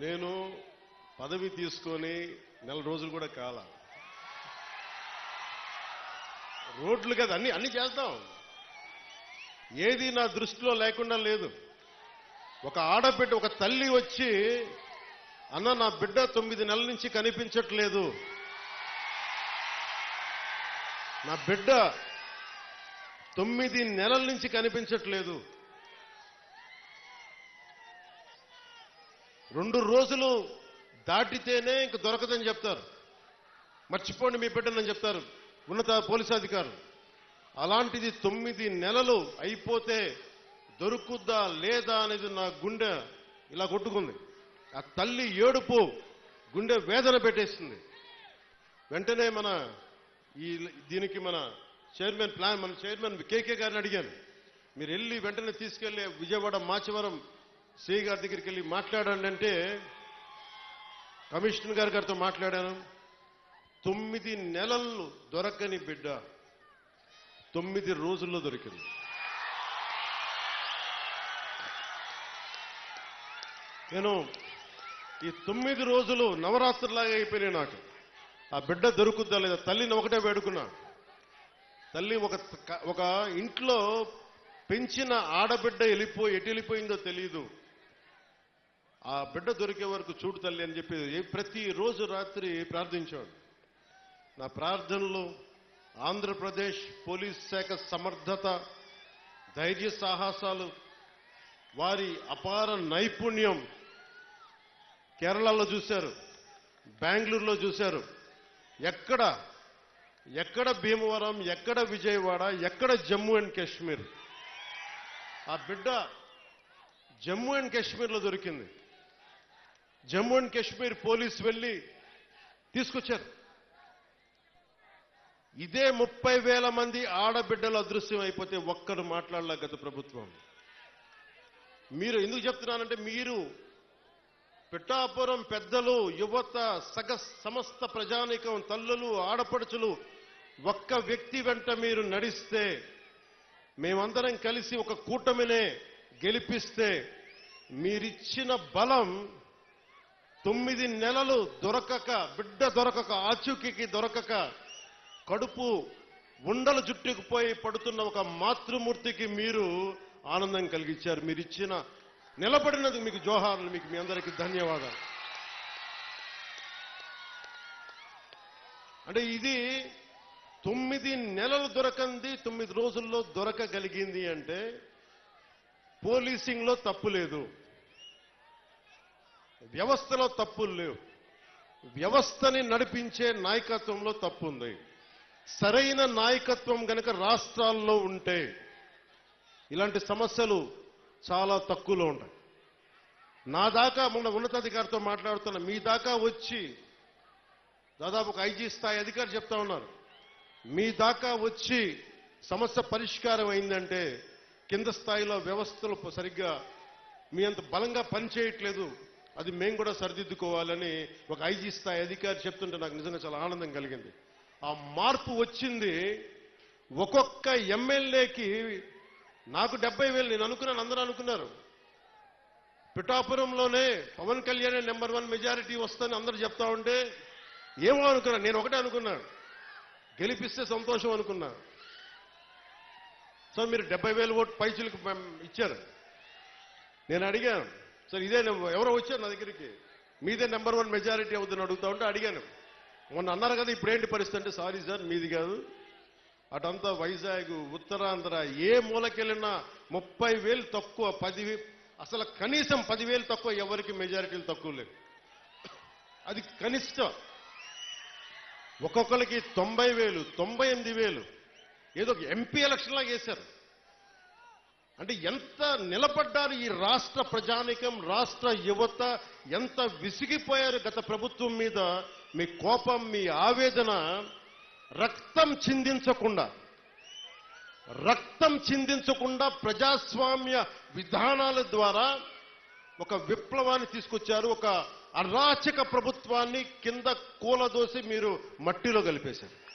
నేను పదవి తీసుకొని నెల రోజులు కూడా కాల. రోడ్లు కదా అన్ని అన్ని చేస్తాం. ఏది నా దృష్టిలో లేకుండా లేదు. ఒక ఆడబిడ్డ ఒక తల్లి వచ్చి అన్న నా బిడ్డ తొమ్మిది నెలల నుంచి కనిపించట్లేదు. నా బిడ్డ తొమ్మిది నెలల నుంచి కనిపించట్లేదు. రెండు రోజులు దాటితేనే ఇంక దొరకదని చెప్తారు. మర్చిపోండి మీ బిడ్డనని చెప్తారు. ఉన్నత పోలీసు అధికారులు. అలాంటిది తొమ్మిది నెలలు అయిపోతే దొరుకుద్దా లేదా అనేది నా గుండె ఇలా కొట్టుకుంది. ఆ తల్లి ఏడుపు గుండె వేదన పెట్టేస్తుంది వెంటనే మన ఈ దీనికి మన చైర్మన్ ప్లాన్ మన చైర్మన్ కేకే గారిని అడిగాను. మీరు వెళ్ళి వెంటనే తీసుకెళ్ళే విజయవాడ మాచవరం సిఐ గారి దగ్గరికి వెళ్ళి మాట్లాడండి అంటే కమిషనర్ గారి గారితో మాట్లాడాను. తొమ్మిది నెలలు దొరకని బిడ్డ తొమ్మిది రోజుల్లో దొరికింది. నేను ఈ తొమ్మిది రోజులు నవరాత్రులాగా అయిపోయినాయి నాకు. ఆ బిడ్డ దొరుకుద్దా లేదా? తల్లిని ఒకటే వేడుకున్నా. తల్లి ఒక ఒక ఇంట్లో పెంచిన ఆడబిడ్డ వెళ్ళిపోయి ఎటు వెళ్ళిపోయిందో తెలియదు ఆ బిడ్డ దొరికే వరకు చూడు తల్లి అని చెప్పి ప్రతిరోజు రాత్రి ప్రార్థించాడు నా ప్రార్థనలు ఆంధ్రప్రదేశ్ పోలీస్ శాఖ సమర్థత ధైర్య సాహసాలు వారి అపార నైపుణ్యం కేరళలో చూశారు బెంగళూరులో చూశారు. ఎక్కడ ఎక్కడ భీమవరం ఎక్కడ విజయవాడ ఎక్కడ జమ్మూ అండ్ కాశ్మీర్. ఆ బిడ్డ జమ్మూ అండ్ కాశ్మీర్లో దొరికింది. జమ్మూ అండ్ కాశ్మీర్ పోలీస్ వెళ్ళి తీసుకొచ్చారు. ఇదే ముప్పై వేల మంది ఆడబిడ్డలు అదృశ్యం అయిపోతే ఒక్కరు మాట్లాడలే గత ప్రభుత్వం. మీరు ఎందుకు చెప్తున్నానంటే మీరు పిఠాపురం పెద్దలు యువత సగ సమస్త ప్రజానికం తల్లులు ఆడపడుచులు ఒక్క వ్యక్తి వెంట మీరు నడిస్తే మేమందరం కలిసి ఒక కూటమినే గెలిపిస్తే మీరిచ్చిన బలం తొమ్మిది నెలలు దొరకక బిడ్డ దొరకక ఆచూకీకి దొరకక కడుపు ఉండలు జుట్టుకుపోయి పడుతున్న ఒక మాతృమూర్తికి మీరు ఆనందం కలిగించారు. మీరు ఇచ్చిన నిలబడినందుకు మీకు జోహార్లు మీకు మీ అందరికీ ధన్యవాదాలు. అంటే ఇది తొమ్మిది నెలలు దొరకంది తొమ్మిది రోజుల్లో దొరకగలిగింది అంటే పోలీసింగ్లో తప్పు లేదు. వ్యవస్థలో తప్పులు లేవు. వ్యవస్థని నడిపించే నాయకత్వంలో తప్పు ఉంది సరైన నాయకత్వం గనక రాష్ట్రాల్లో ఉంటే ఇలాంటి సమస్యలు చాలా తక్కువలో ఉంటాయి. నా దాకా మొన్న ఉన్నతాధికారితో మాట్లాడుతున్న మీ దాకా వచ్చి దాదాపు ఒక ఐజీ స్థాయి అధికారి చెప్తా ఉన్నారు. మీ దాకా వచ్చి సమస్య పరిష్కారం అయిందంటే కింద స్థాయిలో వ్యవస్థలు సరిగ్గా మీ అంత బలంగా పనిచేయట్లేదు. అది మేము కూడా సరిదిద్దుకోవాలని ఒక ఐజీ స్థాయి అధికారి చెప్తుంటే నాకు నిజంగా చాలా ఆనందం కలిగింది. ఆ మార్పు వచ్చింది ఒక్కొక్క ఎమ్మెల్యేకి నాకు డెబ్బై వేలు నేను అనుకున్నాను అందరూ అనుకున్నారు. పిఠాపురంలోనే Pawan Kalyan number one majority వస్తుందని అందరూ చెప్తా ఉంటే ఏమో అనుకున్నాను నేను ఒకటే అనుకున్నాను గెలిపిస్తే సంతోషం అనుకున్నా. సో మీరు డెబ్బై వేలు ఓటు పైచులకు ఇచ్చారు. నేను అడిగాను సార్ ఇదే ఎవరో వచ్చారు నా దగ్గరికి. మీదే నెంబర్ వన్ మెజారిటీ అవుతుందని అడుగుతా ఉంటే అడిగాను. మొన్న అన్నారు కదా ఇప్పుడేంటి పరిస్థితి అంటే సారీ సార్ మీది కాదు. అటంతా వైజాగ్ ఉత్తరాంధ్ర ఏ మూలకెళ్ళినా ముప్పై వేలు తక్కువ పది అసలు కనీసం పదివేలు తక్కువ ఎవరికి మెజారిటీలు తక్కువ లేవు. అది కనిష్టం. ఒక్కొక్కరికి తొంభై వేలు తొంభై ఎనిమిది వేలు. ఏదో ఒక ఎంపీ ఎలక్షన్ లాగా అంటే ఎంత నిలబడ్డారు ఈ రాష్ట్ర ప్రజానికం రాష్ట్ర యువత ఎంత విసిగిపోయారు గత ప్రభుత్వం మీద మీ కోపం మీ ఆవేదన రక్తం చిందించకుండా రక్తం చిందించకుండా ప్రజాస్వామ్య విధానాల ద్వారా ఒక విప్లవాన్ని తీసుకొచ్చారు ఒక అరాచక ప్రభుత్వాన్ని కింద కూలదోసి మీరు మట్టిలో కలిపేశారు.